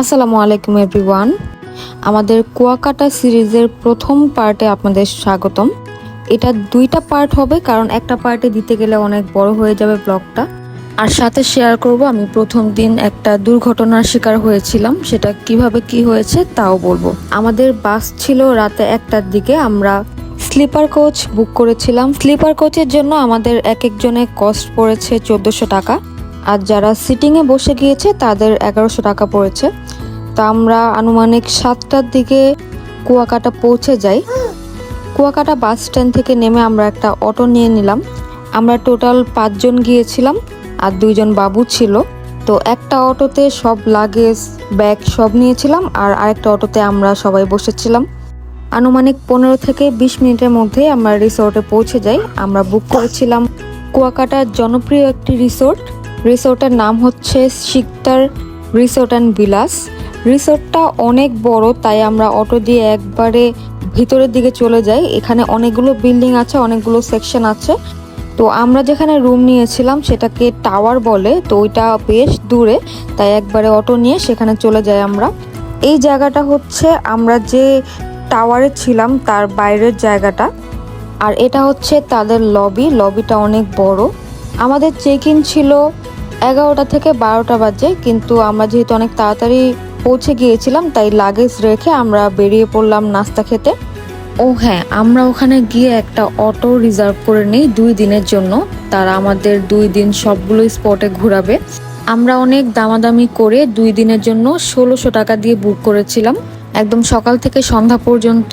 আসসালামু আলাইকুম, এভরিওয়ান। আমাদের কুয়াকাটা সিরিজের প্রথম পার্টে আপনাদের স্বাগতম। এটা দুইটা পার্ট হবে, কারণ একটা পার্টে দিতে গেলে অনেক বড় হয়ে যাবে ব্লগটা। আর সাথে শেয়ার করব, আমি প্রথম দিন একটা দুর্ঘটনার শিকার হয়েছিলাম। সেটা কীভাবে কি হয়েছে, তাও বলব। আমাদের বাস ছিল রাতে একটার দিকে, আমরা স্লিপার কোচ বুক করেছিলাম। স্লিপার কোচের জন্য আমাদের এক একজনের কস্ট পড়েছে চোদ্দোশো টাকা। আর যারা সিটিংয়ে বসে গিয়েছে, তাদের এগারোশো টাকা পড়েছে। তো আমরা আনুমানিক সাতটার দিকে কুয়াকাটা পৌঁছে যাই। কুয়াকাটা বাস স্ট্যান্ড থেকে নেমে আমরা একটা অটো নিয়ে নিলাম। আমরা টোটাল পাঁচজন গিয়েছিলাম আর দুইজন বাবু ছিল। তো একটা অটোতে সব লাগেজ ব্যাগ সব নিয়েছিলাম আর আরেকটা অটোতে আমরা সবাই বসেছিলাম। আনুমানিক পনেরো থেকে বিশ মিনিটের মধ্যে আমরা রিসোর্টে পৌঁছে যাই। আমরা বুক করেছিলাম কুয়াকাটার জনপ্রিয় একটি রিসোর্ট রিসোর্টের নাম হচ্ছে শিকদার রিসোর্ট অ্যান্ড বিলাস রিসোর্টটা অনেক বড়, তাই আমরা অটো দিয়ে একবারে ভিতরের দিকে চলে যাই। এখানে অনেকগুলো বিল্ডিং আছে, অনেকগুলো সেকশন আছে। তো আমরা যেখানে রুম নিয়েছিলাম, সেটাকে টাওয়ার বলে। তো ওইটা বেশ দূরে, তাই একবারে অটো নিয়ে সেখানে চলে যাই আমরা। এই জায়গাটা হচ্ছে আমরা যে টাওয়ারে ছিলাম, তার বাইরের জায়গাটা। আর এটা হচ্ছে তাদের লবি লবিটা অনেক বড়। আমাদের চেক ইন ছিল এগারোটা থেকে বারোটা বাজে, কিন্তু আমরা যেহেতু অনেক তাড়াতাড়ি পৌঁছে গিয়েছিলাম, তাই লাগেজ রেখে আমরা বেরিয়ে পড়লাম নাস্তা খেতে। ও হ্যাঁ আমরা ওখানে গিয়ে একটা অটো রিজার্ভ করে নিই, দুই দিনের জন্য। তারা আমাদের দুই দিন সবগুলো স্পটে ঘোরাবে। আমরা অনেক দামাদামি করে দুই দিনের জন্য ষোলোশো টাকা দিয়ে বুক করেছিলাম। একদম সকাল থেকে সন্ধ্যা পর্যন্ত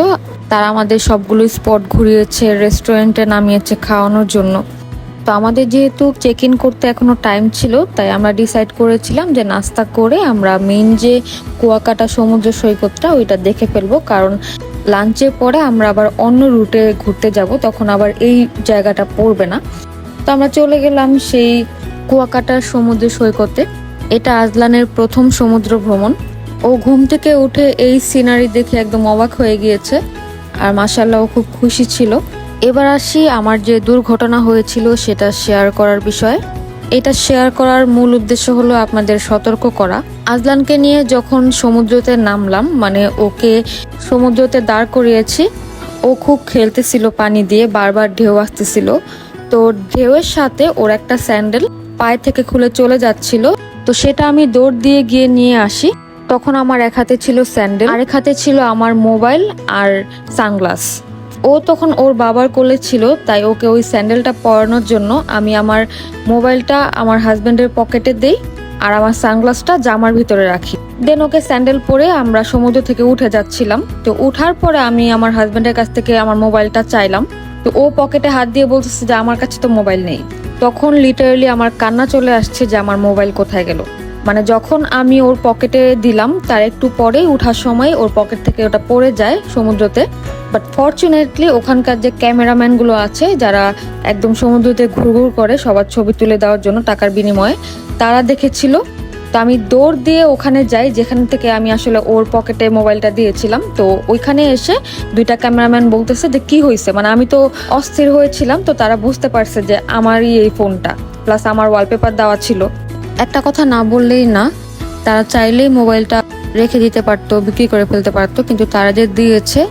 তারা আমাদের সবগুলো স্পট ঘুরিয়েছে রেস্টুরেন্টে নামিয়েছে খাওয়ানোর জন্য। তো আমাদের যেহেতু চেক ইন করতে এখনও টাইম ছিল, তাই আমরা ডিসাইড করেছিলাম যে নাস্তা করে আমরা মেন যে কুয়াকাটা সমুদ্র সৈকতটা ওইটা দেখে ফেলব। কারণ লাঞ্চের পরে আমরা আবার অন্য রুটে ঘুরতে যাব, তখন আবার এই জায়গাটা পড়বে না। তো আমরা চলে গেলাম সেই কুয়াকাটার সমুদ্র সৈকতে। এটা আজলানের প্রথম সমুদ্র ভ্রমণ। ও ঘুম থেকে উঠে এই সিনারি দেখে একদম অবাক হয়ে গিয়েছে। আর মাসাল্লাহ খুব খুশি ছিল। এবার আসি আমার যে দুর্ঘটনা হয়েছিল সেটা শেয়ার করার বিষয়ে। এটা শেয়ার করার মূল উদ্দেশ্য হলো আপনাদের সতর্ক করা। আজলানকে নিয়ে যখন সমুদ্রতে নামলাম মানে ওকে সমুদ্রতে দাঁড় করিয়েছি, ও খুব খেলতেছিল পানি দিয়ে, বারবার ঢেউ আসতেছিল। তো ঢেউয়ের সাথে ওর একটা স্যান্ডেল পায়ে থেকে খুলে চলে যাচ্ছিল। তো সেটা আমি দৌড় দিয়ে গিয়ে নিয়ে আসি। তখন আমার এক হাতে ছিল স্যান্ডেল, আরেক হাতে ছিল আমার মোবাইল আর সানগ্লাস। ও তখন ওর বাবার কোলে ছিল, তাই ওকে ওই স্যান্ডেলটা পরানোর জন্য আমি আমার মোবাইলটা আমার হাজব্যান্ডের পকেটে দেই আর আমার সানগ্লাসটা জামার ভিতরে রাখি। দেন ওকে স্যান্ডেল পরে আমরা সমুদ্র থেকে উঠে যাচ্ছিলাম। তো উঠার পরে আমি আমার হাজব্যান্ডের কাছ থেকে আমার মোবাইলটা চাইলাম। তো ও পকেটে হাত দিয়ে বলতেছে যে, আমার কাছে তো মোবাইল নেই। তখন লিটারালি আমার কান্না চলে আসছে যে, আমার মোবাইল কোথায় গেল? মানে যখন আমি ওর পকেটে দিলাম, তার একটু পরেই ওঠার সময় ওর পকেট থেকে ওটা পড়ে যায় সমুদ্রতে। বাট ফর্চুনেটলি ওখানকার যে ক্যামেরাম্যানগুলো আছে, যারা একদম সমুদ্রতে ঘুরঘুর করে, সবার ছবি তুলে দেওয়ার জন্য টাকার বিনিময়ে, তারা দেখেছিল। তো আমি দৌড় দিয়ে ওখানে যাই, যেখান থেকে আমি আসলে ওর পকেটে মোবাইলটা দিয়েছিলাম। তো ওইখানে এসে দুইটা ক্যামেরাম্যান বলতেছে যে, কি হয়েছে মানে আমি তো অস্থির হয়েছিলাম, তো তারা বুঝতে পারছে যে আমারই এই ফোনটা। প্লাস আমার ওয়ালপেপার দেওয়া ছিল। একটা কথা না বললেই না, তারা চাইলেই মোবাইলটা রেখে দিতে পারতো, বিক্রি করে ফেলতে পারতো, কিন্তু তারা যে দিয়েছে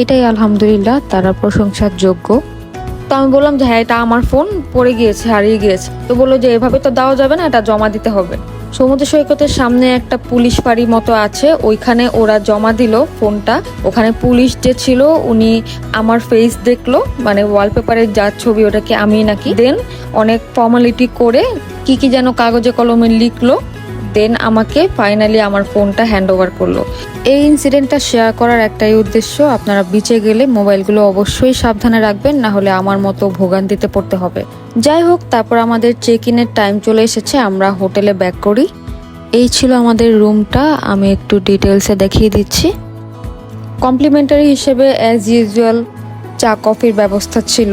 এটাই আলহামদুলিল্লাহ, তারা প্রশংসার যোগ্য তো আমি বললাম যে হ্যাঁ এটা আমার ফোন, পড়ে গিয়েছে, হারিয়ে গিয়েছে। তো বলল যে, এভাবে তো দেওয়া যাবে না, এটা জমা দিতে হবে। সমুদ্র সৈকতের সামনে একটা পুলিশ বাড়ি মতো আছে, ওইখানে ওরা জমা দিল ফোনটা। ওখানে পুলিশ যে ছিল, উনি আমার ফেস দেখল মানে ওয়ালপেপারের যা ছবি ওটাকে আমি নাকি দেন, অনেক ফর্মালিটি করে কি কি যেন কাগজে কলমে লিখলো। দেন আমাকে ফাইনালি আমার ফোনটা হ্যান্ড ওভার করল। এই ইনসিডেন্টটা শেয়ার করার একটাই উদ্দেশ্য, আপনারা বিচে গেলে মোবাইলগুলো অবশ্যই সাবধানে রাখবেন, না হলে আমার মতো ভোগান্তিতে পড়তে হবে। যাই হোক, তারপর আমাদের চেক ইনের টাইম চলে এসেছে, আমরা হোটেলে ব্যাক করি। এই ছিল আমাদের রুমটা আমি একটু ডিটেলসে দেখিয়ে দিচ্ছি। কমপ্লিমেন্টারি হিসেবে অ্যাজ ইউজুয়াল চা কফির ব্যবস্থা ছিল।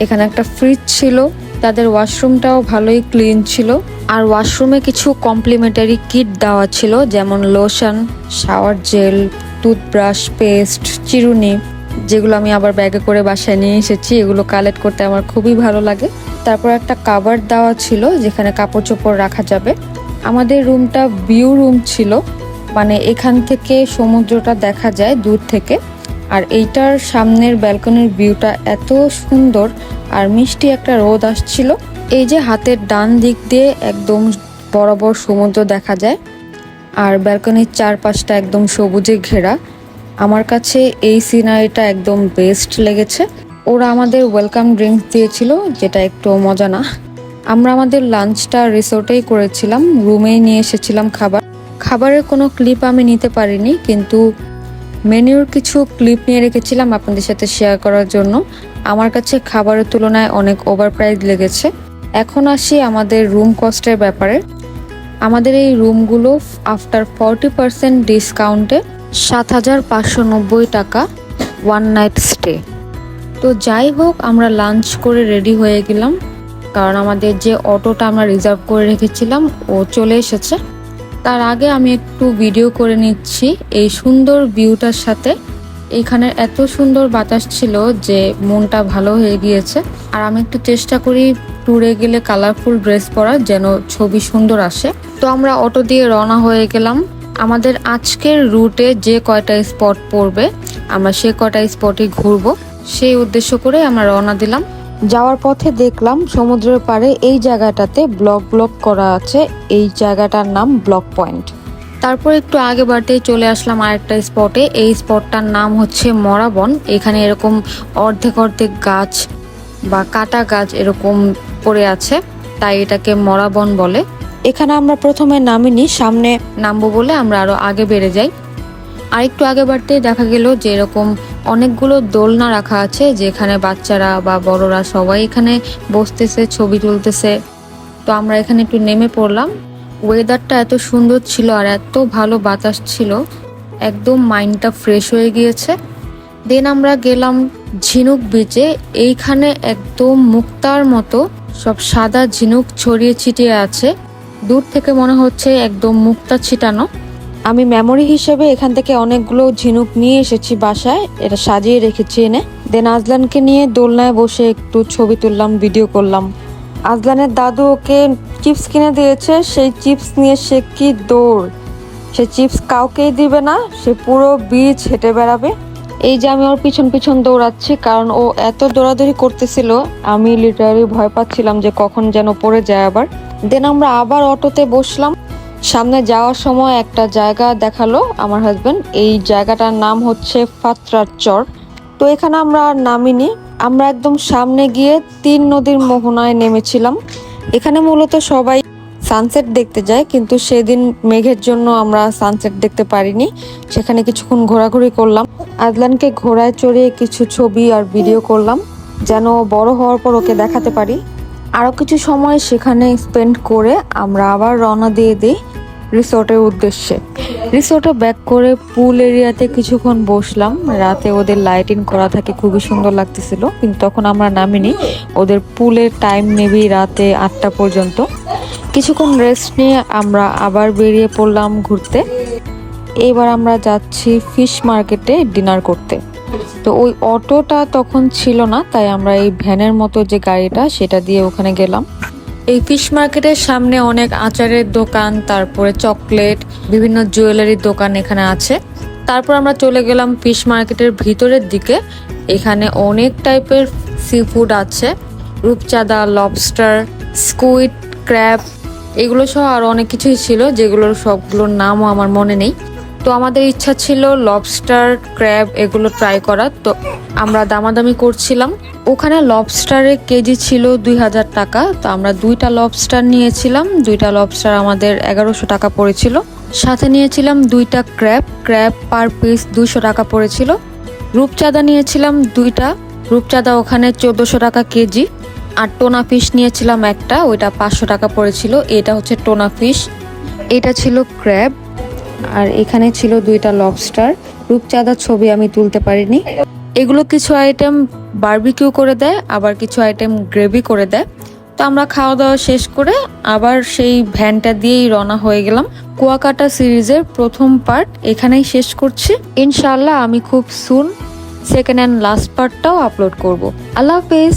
এখানে একটা ফ্রিজ ছিল। তাদের ওয়াশরুমটাও ভালোই ক্লিন ছিল। আর ওয়াশরুমে কিছু কমপ্লিমেন্টারি কিট দেওয়া ছিল, যেমন lotion, shower gel, toothbrush, paste, চিরুনি, যেগুলো আমি আবার ব্যাগে করে বাসায় নিয়ে এসেছি, এগুলো কালেক্ট করতে আমার খুবই ভালো লাগে। তারপর একটা কাভার দেওয়া ছিল, যেখানে কাপড় চোপড় রাখা যাবে। আমাদের রুমটা ভিউ রুম ছিল মানে এখান থেকে সমুদ্রটা দেখা যায় দূর থেকে। আর এইটার সামনের ব্যালকনির ভিউটা এত সুন্দর আর মিষ্টি একটা রোদ আসছিল। এই যে হাতের ডান দিক দিয়ে একদম বরাবর সমুদ্র দেখা যায়, আর ব্যালকনির চারপাশটা একদম সবুজে ঘেরা। আমার কাছে এই সিনারিটা একদম বেস্ট লেগেছে। ওরা আমাদের ওয়েলকাম ড্রিঙ্কস দিয়েছিল, যেটা একটু মজা না। আমরা আমাদের লাঞ্চটা রিসোর্টেই করেছিলাম, রুমেই নিয়ে এসেছিলাম খাবার। খাবারের কোনো ক্লিপ আমি নিতে পারিনি, কিন্তু মেনুর কিছু ক্লিপ নিয়ে রেখেছিলাম আপনাদের সাথে শেয়ার করার জন্য। আমার কাছে খাবারের তুলনায় অনেক ওভার প্রাইস লেগেছে। এখন আসি আমাদের রুম কস্টের ব্যাপারে। আমাদের এই রুমগুলো আফটার ফর্টি পার্সেন্ট ডিসকাউন্টে সাত হাজার পাঁচশো নব্বই টাকা ওয়ান নাইট স্টে তো যাই হোক, আমরা লাঞ্চ করে রেডি হয়ে গেলাম। কারণ আমাদের যে অটোটা আমরা রিজার্ভ করে রেখেছিলাম, ও চলে এসেছে। তার আগে আমি একটু ভিডিও করে নিচ্ছি। এই সুন্দর ভিউটার সাথে এখানে এত সুন্দর বাতাস ছিল যে মনটা ভালো হয়ে গিয়েছে। আর আমি একটু চেষ্টা করি ট্যুরে গেলে কালারফুল ড্রেস পরা যেন ছবি সুন্দর আসে। তো আমরা অটো দিয়ে রওনা হয়ে গেলাম। আমাদের আজকের রুটে যে কয়টা স্পট পড়বে, আমরা সে কয়টা স্পটে ঘুরবো। সেই উদ্দেশ্য করে আমরা রওনা দিলাম। যাওয়ার পথে দেখলাম সমুদ্রের পাড়ে এই জায়গাটাতে ব্লক ব্লক করা আছে। এই জায়গাটার নাম ব্লক পয়েন্ট। তারপর একটু আগে বাড়তেই চলে আসলাম আরেকটা স্পটে। এই স্পটটার নাম হচ্ছে মরাবন। এখানে এরকম অর্ধেক অর্ধেক গাছ বা কাটা গাছ এরকম পড়ে আছে, তাই এটাকে মরাবন বলে। এখানে আমরা প্রথমে নামিনি, সামনে নামবো বলে আমরা আরও আগে বেড়ে যাই। আরেকটু আগে বাড়তেই দেখা গেল যে এরকম অনেকগুলো দোলনা রাখা আছে, যেখানে বাচ্চারা বা বড়রা সবাই এখানে বসতেছে, ছবি তুলতেছে। তো আমরা এখানে একটু নেমে পড়লাম। ওয়েদারটা এত সুন্দর ছিল আর এত ভালো বাতাস ছিল, একদম মাইন্ডটা ফ্রেশ হয়ে গিয়েছে। দেন আমরা গেলাম ঝিনুক বিচে এইখানে একদম মুক্তার মতো সব সাদা ঝিনুক ছড়িয়ে ছিটিয়ে আছে। দূর থেকে মনে হচ্ছে একদম মুক্তা ছিটানো। আমি মেমোরি হিসেবে এখান থেকে অনেকগুলো ঝিনুক নিয়ে এসেছি বাসায়। এটা সাজিয়ে রেখেছি এনে। দেন আজলানকে নিয়ে দোলনায় বসে একটু ছবি তুললাম ভিডিও করলাম। আজলানের দাদু ওকে চিপস কিনে দিয়েছে। সেই চিপস নিয়ে সে কি দৌড়? সে চিপস কাউকেই দিবে না, সে পুরো বীজ হেঁটে বেড়াবে। এই যে আমি ওর পিছন পিছন দৌড়াচ্ছি, কারণ ও এত দৌড়াদৌড়ি করতেছিল, আমি লিটারালি ভয় পাচ্ছিলাম যে কখন যেন পড়ে যায় আবার। দেন আমরা আবার অটোতে বসলাম। সামনে যাওয়ার সময় একটা জায়গা দেখাল আমার হাজবেন্ড এই জায়গাটার নাম হচ্ছে ফাত্রার চর। তো এখানে আমরা আর নামিনি। আমরা একদম সামনে গিয়ে তিন নদীর মোহনায় নেমেছিলাম। এখানে মূলত সবাই সানসেট দেখতে যায়, কিন্তু সেদিন মেঘের জন্য আমরা সানসেট দেখতে পারিনি। সেখানে কিছুক্ষণ ঘোরাঘুরি করলাম। আজলানকে ঘোড়ায় চড়িয়ে কিছু ছবি আর ভিডিও করলাম, যেন বড় হওয়ার পর ওকে দেখাতে পারি। আরও কিছু সময় সেখানে স্পেন্ড করে আমরা আবার রওনা দিয়ে দিই রিসোর্টের উদ্দেশ্যে। রিসোর্টে ব্যাক করে পুল এরিয়াতে কিছুক্ষণ বসলাম। রাতে ওদের লাইটিং করা থাকে, খুবই সুন্দর লাগতেছিল। কিন্তু তখন আমরা নামিনি। ওদের পুলের টাইম মেবি রাতে আটটা পর্যন্ত। কিছুক্ষণ রেস্ট নিয়ে আমরা আবার বেরিয়ে পড়লাম ঘুরতে। এবার আমরা যাচ্ছি ফিশ মার্কেটে ডিনার করতে। তো ওই অটোটা তখন ছিল না, তাই আমরা এই ভ্যানের মতো যে গাড়িটা, সেটা দিয়ে ওখানে গেলাম। এই ফিশ মার্কেটের সামনে অনেক আচারের দোকান, তারপরে চকলেট, বিভিন্ন জুয়েলারির দোকান এখানে আছে। তারপর আমরা চলে গেলাম ফিশ মার্কেটের ভিতরের দিকে। এখানে অনেক টাইপের সি ফুড আছে। রূপচাঁদা লবস্টার স্কুইড ক্র্যাব এগুলো সহ আরও অনেক কিছুই ছিল, যেগুলোর সবগুলোর নামও আমার মনে নেই। তো আমাদের ইচ্ছা ছিল লবস্টার ক্র্যাব এগুলো ট্রাই করার। তো আমরা দামাদামি করছিলাম। ওখানে লবস্টারের কেজি ছিল দুই হাজার টাকা। তো আমরা দুইটা লবস্টার নিয়েছিলাম। দুইটা লবস্টার আমাদের এগারোশো টাকা পড়েছিল। সাথে নিয়েছিলাম দুইটা ক্র্যাব ক্র্যাব পার পিস দুইশো টাকা পড়েছিল। রূপচাঁদা নিয়েছিলাম দুইটা। রূপচাঁদা ওখানে চোদ্দোশো টাকা কেজি। আর টোনা ফিশ নিয়েছিলাম একটা, ওইটা পাঁচশো টাকা পড়েছিল। এটা হচ্ছে টোনা ফিশ এটা ছিল ক্র্যাব আর এখানে ছিল দুইটা লবস্টার রূপচাঁদার ছবি আমি তুলতে পারিনি। এগুলো কিছু আইটেম বারবিকিউ করে দেয়, আবার কিছু আইটেম গ্রেভি করে দেয়। তো আমরা খাওয়া দাওয়া শেষ করে আবার সেই ভ্যানটা দিয়েই রওনা হয়ে গেলাম। কুয়াকাটা সিরিজের প্রথম পার্ট এখানেই শেষ করছি। ইনশাল্লাহ আমি খুব সুন সেকেন্ড অ্যান্ড লাস্ট পার্টটাও আপলোড করব। আল্লাহ হাফেজ।